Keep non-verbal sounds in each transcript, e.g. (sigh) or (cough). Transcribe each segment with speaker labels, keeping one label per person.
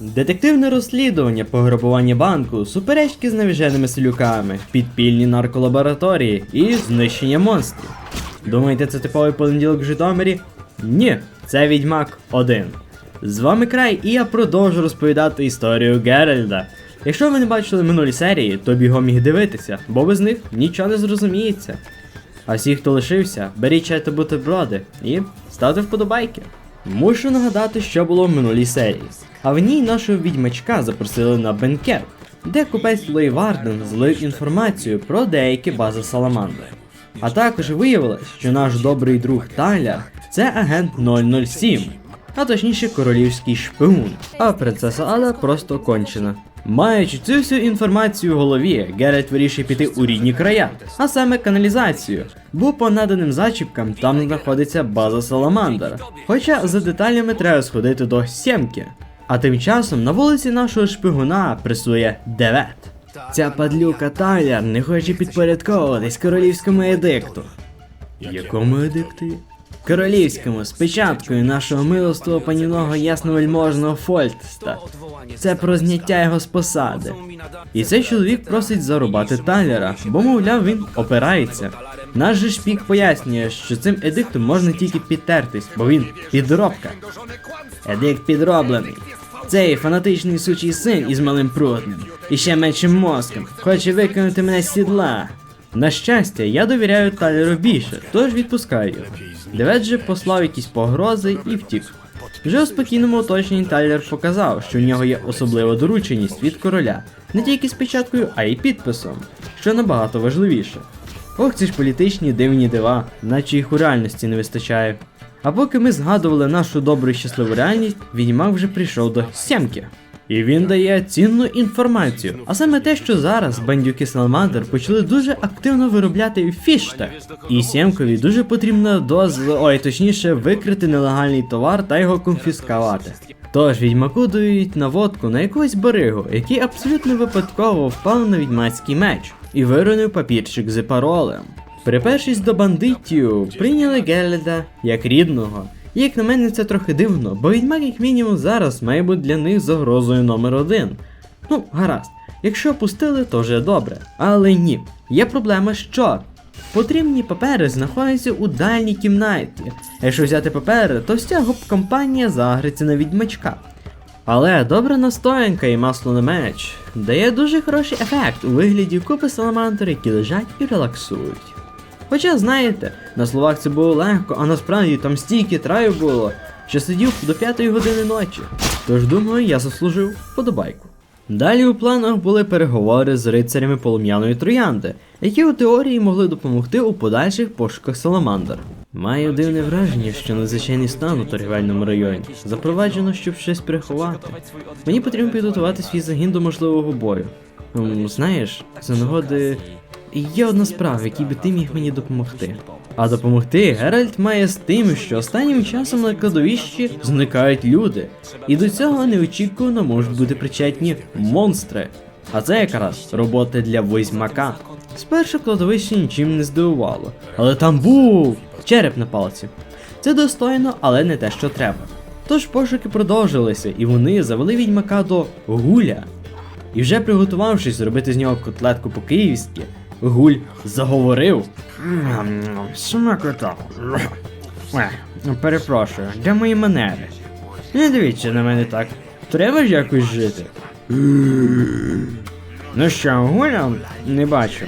Speaker 1: Детективне розслідування, пограбування банку, суперечки з навіженими селюками, підпільні нарколабораторії і знищення монстрів. Думаєте, це типовий понеділок в Житомирі? Ні, це Відьмак 1. З вами край, і я продовжу розповідати історію Геральда. Якщо ви не бачили минулі серії, то бігом їх дивитися, бо без них нічого не зрозуміється. А всі, хто лишився, беріть чай та бутерброди і ставте вподобайки. Мушу нагадати, що було в минулій серії. А в ній нашого відьмачка запросили на бенкет, де купець Лей Варден злив інформацію про деякі бази Саламандри. А також виявилось, що наш добрий друг Таля це агент 007, а точніше королівський шпигун, а принцеса Ада просто кончена. Маючи цю всю інформацію в голові, Геральт вирішує піти у рідні края, а саме каналізацію, бо по наданим зачіпкам там знаходиться база Саламандра. Хоча за деталями треба сходити до сімки. А тим часом на вулиці нашого шпигуна пресує Девет. Ця падлюка Таляр не хоче підпорядковуватись королівському едикту. Якому едикту? Королівському з печаткою нашого милостого панівного ясновельможного Фольтста. Це про зняття його з посади. І цей чоловік просить зарубати Талера, бо, мовляв, він опирається. Наш же шпік пояснює, що цим едиктом можна тільки підтертись, бо він підробка. Едикт підроблений. Цей фанатичний сучий син із малим прутнем і ще меншим мозком хоче викинути мене з сідла. На щастя, я довіряю Талеру більше, тож відпускаю його. Девет же послав якісь погрози і втік. Вже у спокійному оточенні Тайлер показав, що в нього є особлива дорученість від короля, не тільки з печаткою, а й підписом, що набагато важливіше. Ох, ці ж політичні дивні дива, наче їх у реальності не вистачає. А поки ми згадували нашу добру і щасливу реальність, відьмак вже прийшов до сямки. І він дає цінну інформацію, а саме те, що зараз бандюки Саламандр почали дуже активно виробляти фіште. І Сємкові дуже потрібна доз, ой, точніше, викрити нелегальний товар та його конфіскувати. Тож відьмаку дають наводку на якогось баригу, який абсолютно випадково впав на відьмацький меч і виронив папірчик з паролем. Припершись до бандитів, прийняли Геледа як рідного. І як на мене, це трохи дивно, бо відьмак, як мінімум, зараз має бути для них загрозою номер один. Ну, гаразд, якщо пустили, то вже добре. Але ні, є проблема, що потрібні папери знаходяться у дальній кімнаті. Якщо взяти папери, то вся гоп-компанія загриться на відьмачка. Але добра настоянка і масло на меч дає дуже хороший ефект у вигляді купи саламандр, які лежать і релаксують. Хоча, знаєте, на словах це було легко, а насправді там стільки траю було, що сидів до п'ятої години ночі. Тож думаю, я заслужив подобайку. Далі у планах були переговори з рицарями полум'яної троянди, які у теорії могли допомогти у подальших пошуках саламандр. Маю дивне враження, що надзвичайний стан у торгівельному районі запроваджено, щоб щось приховати. Мені потрібно підготувати свій загін до можливого бою. Знаєш, за нагоди є одна справа, в якій би ти міг мені допомогти. А допомогти Геральт має з тим, що останнім часом на кладовищі зникають люди, і до цього неочікувано можуть бути причетні монстри. А це якраз робота для возьмака. Спершу кладовище нічим не здивувало, але там був череп на палці. Це достойно, але не те, що треба. Тож пошуки продовжилися, і вони завели відьмака до гуля. І вже приготувавшись зробити з нього котлетку по-київськи, гуль заговорив. Смакота. Перепрошую, де мої манери? Не дивіться на мене так. Треба ж якось жити. Ну що, гуля? Не бачу.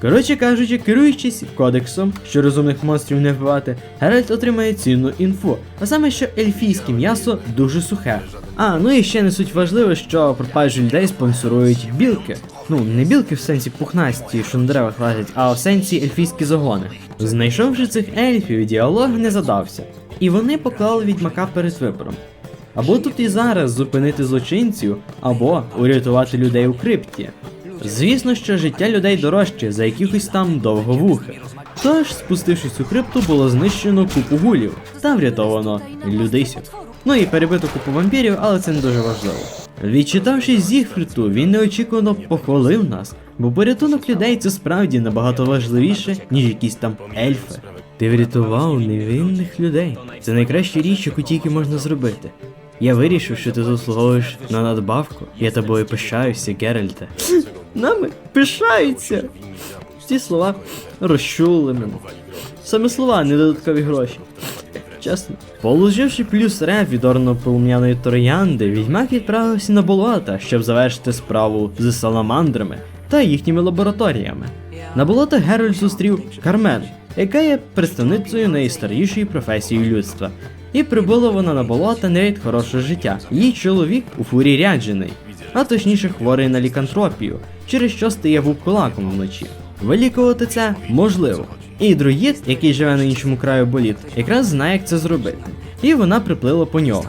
Speaker 1: Коротше кажучи, керуючись кодексом, що розумних монстрів не вбивати, Геральт отримає цінну інфу, а саме, що ельфійське м'ясо дуже сухе. А, ну і ще не суть важливо, що пропажу людей спонсорують білки. Ну, не білки в сенсі пухнасті, що на деревах лазять, а в сенсі ельфійські загони. Знайшовши цих ельфів, діалог не задався, і вони поклали відьмака перед вибором. Або тут і зараз зупинити злочинців, або урятувати людей у крипті. Звісно, що життя людей дорожче за якихось там довговухих. Тож, спустившись у крипту, було знищено купу гулів та врятовано людисів. Ну і перебито купу вампірів, але це не дуже важливо. Відчитавшись Зігфриту, він неочікувано похвалив нас, бо порятунок людей це справді набагато важливіше, ніж якісь там ельфи. Ти врятував невинних людей. Це найкраща річ, яку тільки можна зробити. Я вирішив, що ти заслуговуєш на надбавку. Я тобою пишаюся, Геральте. Нами пишаються. Ці слова розчули мене. Саме слова, не додаткові гроші. Чесно. Положивши плюс рев від орно-полум'яної троянди, відьмак відправився на болота, щоб завершити справу з саламандрами та їхніми лабораторіями. На болота Геральт зустрів Кармен, яка є представницею найстарішої професії людства. І прибула вона на болота не від хорошого життя. Її чоловік у фурі ряджений, а точніше хворий на лікантропію, через що стає вовкулаком вночі. Вилікувати це можливо. І друїд, який живе на іншому краю боліт, якраз знає, як це зробити. І вона приплила по нього.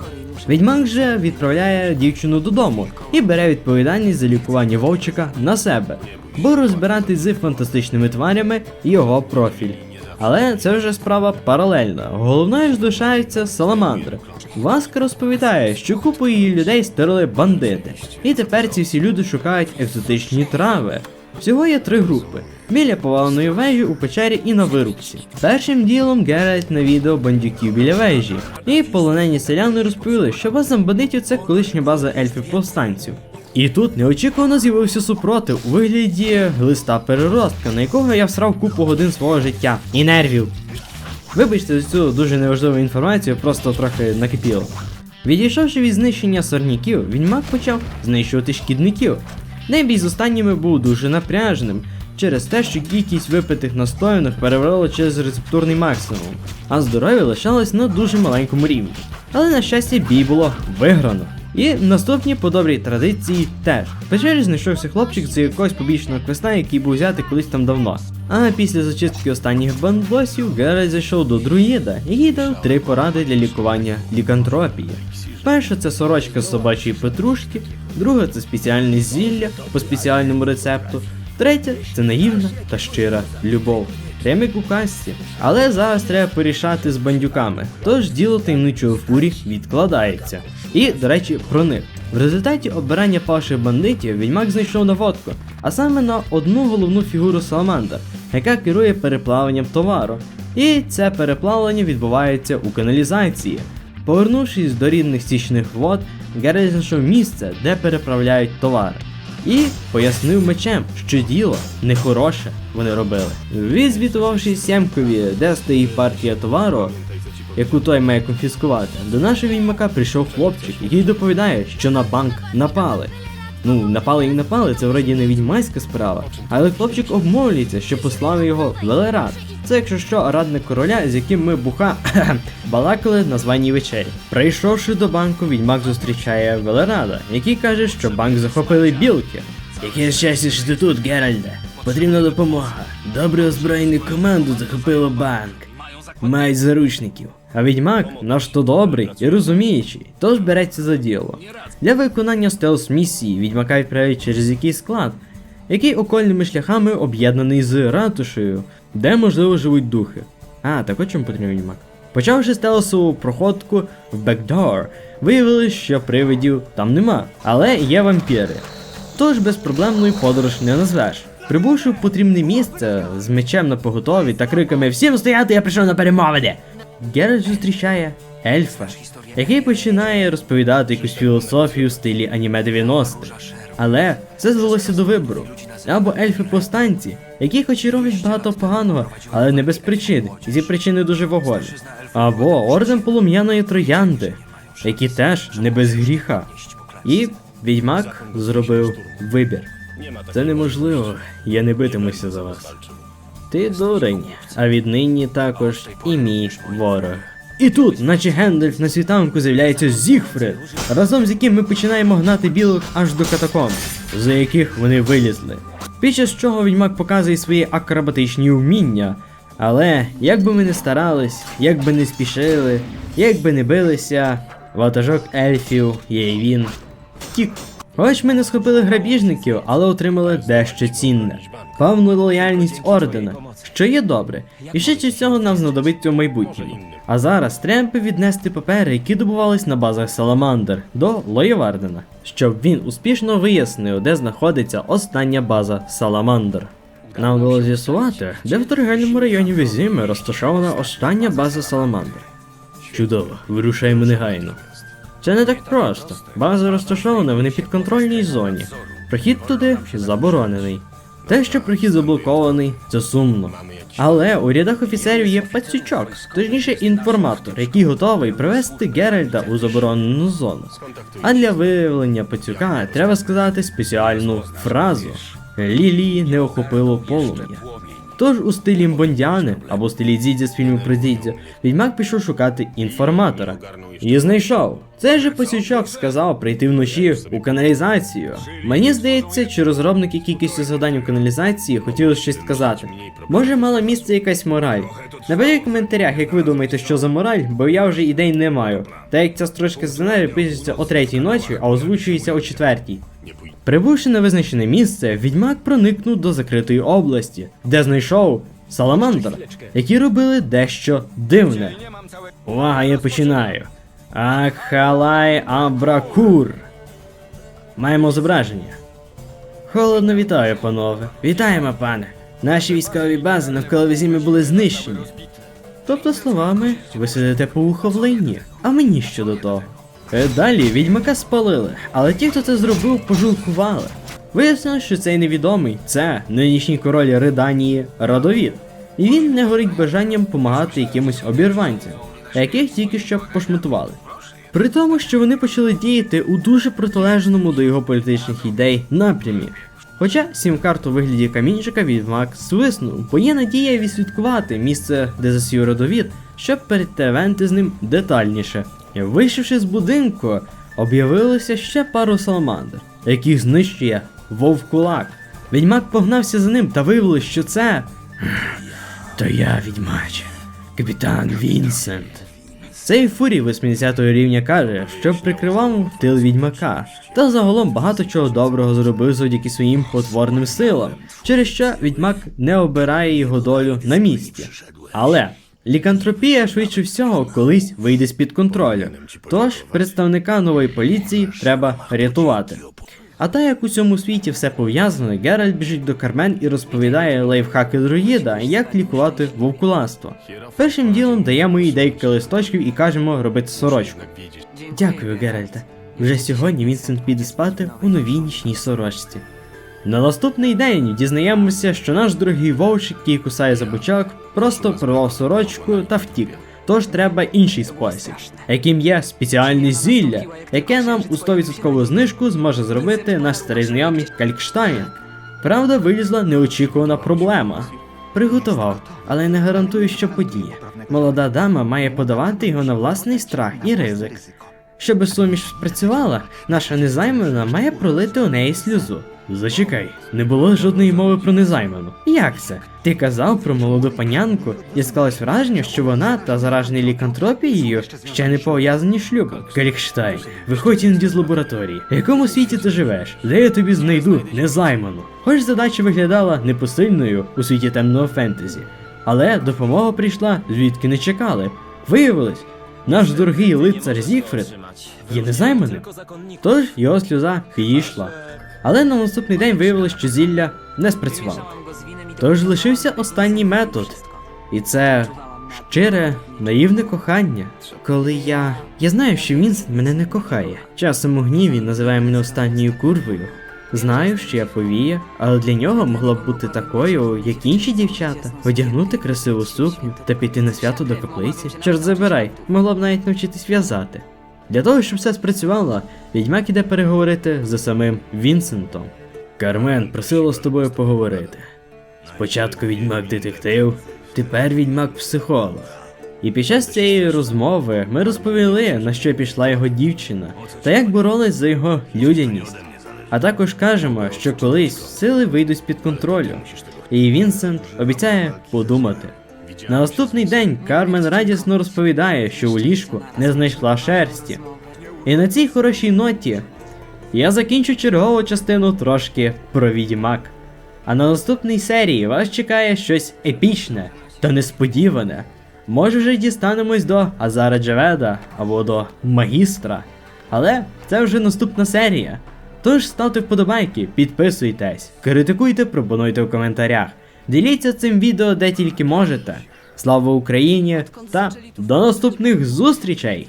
Speaker 1: Відьмак же відправляє дівчину додому і бере відповідальність за лікування вовчика на себе, бо розбиратись з фантастичними тварями його профіль. Але це вже справа паралельна. Головною ж душаються саламандри. Васка розповідає, що купу її людей стерли бандити. І тепер ці всі люди шукають екзотичні трави. Всього є три групи: біля поваленої вежі у печері і на вирубці. Першим ділом Геральт навідав бандюків біля вежі, і полонені селяни розповіли, що база бандитів це колишня база ельфів повстанців. І тут неочікувано з'явився супротив у вигляді глиста переростка, на якого я всрав купу годин свого життя і нервів. Вибачте за цю дуже неважливу інформацію, просто трохи накипіло. Відійшовши від знищення сорняків, відьмак почав знищувати шкідників. Найбій з останніми був дуже напряжним через те, що кількість випитих настоянок перевалила через рецептурний максимум, а здоров'я лишалось на дуже маленькому рівні. Але на щастя, бій було виграно. І наступні по добрій традиції теж. В печері знайшовся хлопчик з якогось побічного квеста, який був взятий колись там давно. А після зачистки останніх бандбосів Геральт зайшов до друїда, який дав три поради для лікування лікантропії. Перша це сорочка з собачої петрушки, друга це спеціальне зілля по спеціальному рецепту, третя це наївна та щира любов. Як у казці. Але зараз треба порішати з бандюками, тож діло таємничого фурі відкладається. І, до речі, про них. В результаті обирання паших бандитів відьмак знайшов наводку, а саме на одну головну фігуру Саламандр, яка керує переплавленням товару. І це переплавлення відбувається у каналізації. Повернувшись до рідних стічних вод, Геральт знайшов місце, де переправляють товари. І пояснив мечем, що діло нехороше вони робили. Відзвітувавши Сємкові, де стоїть партія товару, яку той має конфіскувати, до нашого відьмака прийшов хлопчик, який доповідає, що на банк напали. Ну, напали і напали, це вроді не відьмайська справа. Але хлопчик обмовлюється, що послав його Велерад. Це якщо що радник короля, з яким ми буха (coughs) балакали на званій вечері. Прийшовши до банку, відьмак зустрічає Велерада, який каже, що банк захопили білки. Яке щастя, що ти тут, Геральде. Потрібна допомога. Добре озброєну команду захопило банк. Мають заручників. А відьмак наш то добрий і розуміючий, тож береться за діло. Для виконання стелс місії відьмака відправляють через якийсь склад, який окольними шляхами об'єднаний з ратушею, де можливо живуть духи. А, так от чому потрібен відьмак. Почавши стелсову проходку в Бекдор, виявилось, що привидів там нема, але є вампіри. Тож безпроблемною подорож не назвеш. Прибувши в потрібне місце з мечем на поготові та криками Всім стояти, я прийшов на перемовини! Геральт зустрічає ельфа, який починає розповідати якусь філософію в стилі аніме 90-х. Але це звелося до вибору. Або ельфи повстанці, які хоч і роблять багато поганого, але не без причини, і ці причини дуже вагомі. Або орден полум'яної троянди, які теж не без гріха. І відьмак зробив вибір. Це неможливо, я не битимуся за вас. Ти дурень, а віднині також і мій ворог. І тут, наче Гендальф на світанку з'являється Зігфрид, разом з яким ми починаємо гнати білок аж до катакомб, за яких вони вилізли. Під час чого відьмак показує свої акробатичні вміння. Але як би ми не старались, як би не спішили, як би не билися, ватажок ельфів, є він, втік. Хоч ми не схопили грабіжників, але отримали дещо цінне. Певну лояльність ордена, що є добре, і ще чи цього нам знадобиться в майбутньому. А зараз треба віднести папери, які добувались на базах Саламандр, до Лоєвардена, щоб він успішно вияснив, де знаходиться остання база Саламандр. Нам вдалося з'ясувати, де в торгельному районі Візіми розташована остання база Саламандр. Чудово, вирушаємо негайно. Це не так просто. База розташована в непідконтрольній зоні. Прохід туди заборонений. Те, що прохід заблокований, це сумно. Але у рядах офіцерів є пацючок, точніше інформатор, який готовий привести Геральда у заборонену зону. А для виявлення пацюка треба сказати спеціальну фразу Лілії не охопило полум'я. Тож у стилі Бондіани або стилі Дзідзя з фільму про Дзідзя, відьмак пішов шукати інформатора. І знайшов. Цей же посючок сказав прийти вночі у каналізацію. Мені здається, чи розробники кількістю завдань у каналізації хотіли щось сказати. Може, мала місце якась мораль. Напишіть в коментарях, як ви думаєте, що за мораль, бо я вже ідей не маю. Та як ця строчка сценарію пишеться о третій ночі, а озвучується о четвертій. Прибувши на визначене місце, відьмак проникнув до закритої області, де знайшов саламандр, які робили дещо дивне. Увага, я починаю. Акхалай Абракур. Маємо зображення. Холодно вітаю, панове. Вітаємо, пане. Наші військові бази навколо візімі були знищені. Тобто, словами, ви сидите по ухо в лайні, а мені що до того. Е, Далі відьмака спалили, але ті, хто це зробив, пожалкували. Вияснилось, що цей невідомий це нинішній король Реданії Родовід. І він не горить бажанням помагати якимось обірванцям, яких тільки що пошматували. При тому, що вони почали діяти у дуже протилежному до його політичних ідей напрямі. Хоча сім-карт у вигляді камінчика відьмак свиснув, бо є надія відслідкувати місце, де засів родовід, щоб перетевенти з ним детальніше. Вийшовши з будинку, об'явилося ще пару саламандр, яких знищує вовкулак. Відьмак погнався за ним та виявилось, що це. То я, відьмаче, капітан Вінсент. Цей фурій 80 рівня каже, що прикривав тил відьмака, та загалом багато чого доброго зробив завдяки своїм потворним силам, через що відьмак не обирає його долю на місці. Але лікантропія швидше всього колись вийде з під контролю. Тож представника нової поліції треба рятувати. А та як у цьому світі все пов'язано, Геральт біжить до Кармен і розповідає лайфхаки друїда, як лікувати вовкуластво. Першим ділом даємо їй декілька листочків і кажемо робити сорочку. Дякую, Геральте. Вже сьогодні Вінсент піде спати у новій нічній сорочці. На наступний день дізнаємося, що наш дорогий вовчик, який кусає за бочок, просто порвав сорочку та втік. Тож треба інший спосіб, яким є спеціальне зілля, яке нам у 100% знижку зможе зробити наш старий знайомий Калькштайн. Правда, вилізла неочікувана проблема. Приготував, але не гарантую, що подіє. Молода дама має подавати його на власний страх і ризик. Щоби суміш спрацювала, наша незаймана має пролити у неї сльозу. Зачекай, не було жодної мови про незайману. Як це? Ти казав про молоду панянку, і склалось враження, що вона та заражений лікантропією ще не пов'язані шлюбом. Калікштай, виходь іноді з лабораторії. В якому світі ти живеш? Де я тобі знайду незайману? Хоч задача виглядала непосильною у світі темного фентезі, але допомога прийшла звідки не чекали. Виявилось, наш дорогий лицар Зігфрид є незайманим. Тож його сльоза йшла. Але на наступний день виявилось, що зілля не спрацювало. Тож лишився останній метод, і це щире, наївне кохання. Коли я. Я знаю, що Вінсент мене не кохає. Часом у гніві називає мене останньою курвою. Знаю, що я повія, але для нього могла б бути такою, як інші дівчата, одягнути красиву сукню та піти на свято до каплиці. Чорт забирай, могла б навіть навчитись в'язати. Для того, щоб все спрацювало, відьмак іде переговорити з самим Вінсентом. Кармен просила з тобою поговорити. Спочатку відьмак детектив, тепер відьмак психолог. І під час цієї розмови ми розповіли, на що пішла його дівчина, та як боролись за його людяність. А також кажемо, що колись сили вийдуть з-під контролю, і Вінсент обіцяє подумати. На наступний день Кармен радісно розповідає, що у ліжку не знайшла шерсті. І на цій хорошій ноті я закінчу чергову частину трошки про відьмак. А на наступній серії вас чекає щось епічне та несподіване. Може вже дістанемось до Азара Джаведа або до Магістра. Але це вже наступна серія. Тож ставте вподобайки, підписуйтесь, критикуйте, пропонуйте в коментарях. Діліться цим відео де тільки можете. Слава Україні та до наступних зустрічей!